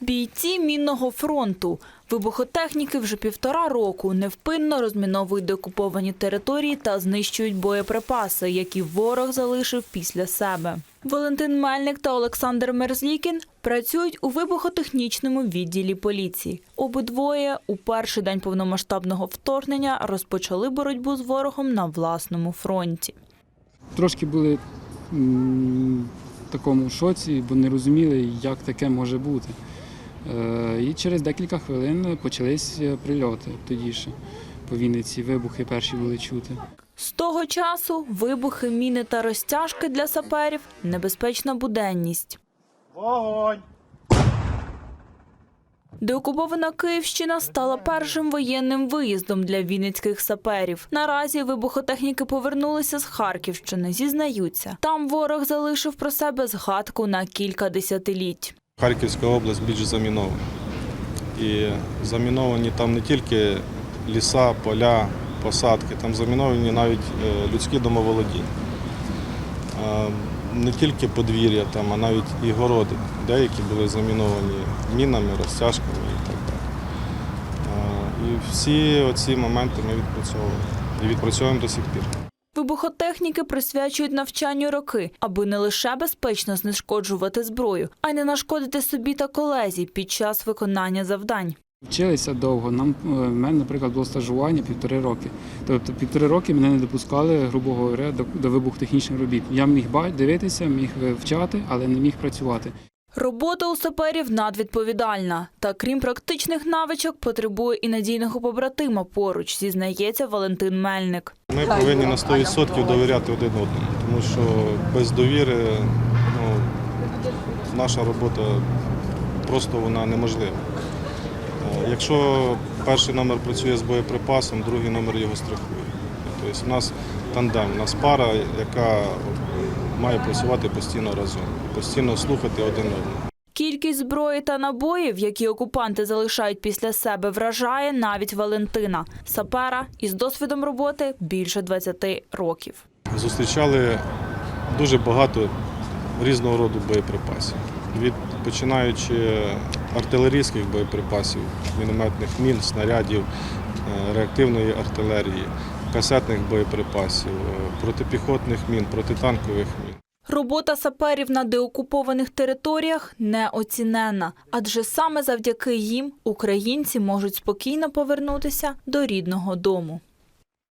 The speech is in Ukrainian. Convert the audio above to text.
Бійці мінного фронту. Вибухотехніки вже півтора року невпинно розміновують деокуповані території та знищують боєприпаси, які ворог залишив після себе. Валентин Мельник та Олександр Мерзлікін працюють у вибухотехнічному відділі поліції. Обидвоє у перший день повномасштабного вторгнення розпочали боротьбу з ворогом на власному фронті. Трошки були в такому шоці, бо не розуміли, як таке може бути. Е, І через декілька хвилин почались е, прильоти тоді ще по Вінниці. Вибухи перші були чути. З того часу вибухи, міни та розтяжки для саперів небезпечна буденність. Вогонь! Деокупована Київщина стала першим воєнним виїздом для вінницьких саперів. Наразі вибухотехніки повернулися з Харківщини. Зізнаються, там ворог залишив про себе згадку на кілька десятиліть. Харківська область більш замінована. І заміновані там не тільки ліса, поля, посадки, там заміновані навіть е, людські домоволодіння. Е, Не тільки подвір'я, там, а навіть і городи. Деякі були заміновані мінами, розтяжками і так далі. Е, І всі оці моменти ми відпрацьовуємо. І відпрацьовуємо до сих пір. Вибухотехніки присвячують навчанню роки, аби не лише безпечно знешкоджувати зброю, а й не нашкодити собі та колезі під час виконання завдань. Вчилися довго. Нам е, в мене, наприклад, було стажування півтори роки. Тобто півтори роки мене не допускали, грубо говоря, до, до вибухотехнічних робіт. Я міг дивитися, міг вивчати, але не міг працювати. Робота у саперів надвідповідальна. Та крім практичних навичок, потребує і надійного побратима поруч, зізнається Валентин Мельник. Ми повинні на 100% довіряти один одному, тому що без довіри ну, наша робота просто вона неможлива. Е, Якщо перший номер працює з боєприпасом, другий номер його страхує. Тобто у нас тандем, у нас пара, яка має працювати постійно разом, постійно слухати один одного. Кількість зброї та набоїв, які окупанти залишають після себе, вражає навіть Валентина, сапера із досвідом роботи більше 20 років. Зустрічали дуже багато різного роду боєприпасів. Від починаючи артилерійських боєприпасів, мінометних мін, снарядів, е, реактивної артилерії, касетних боєприпасів, е, протипіхотних мін, протитанкових мін. Робота саперів на деокупованих територіях неоцінена, адже саме завдяки їм українці можуть спокійно повернутися до рідного дому.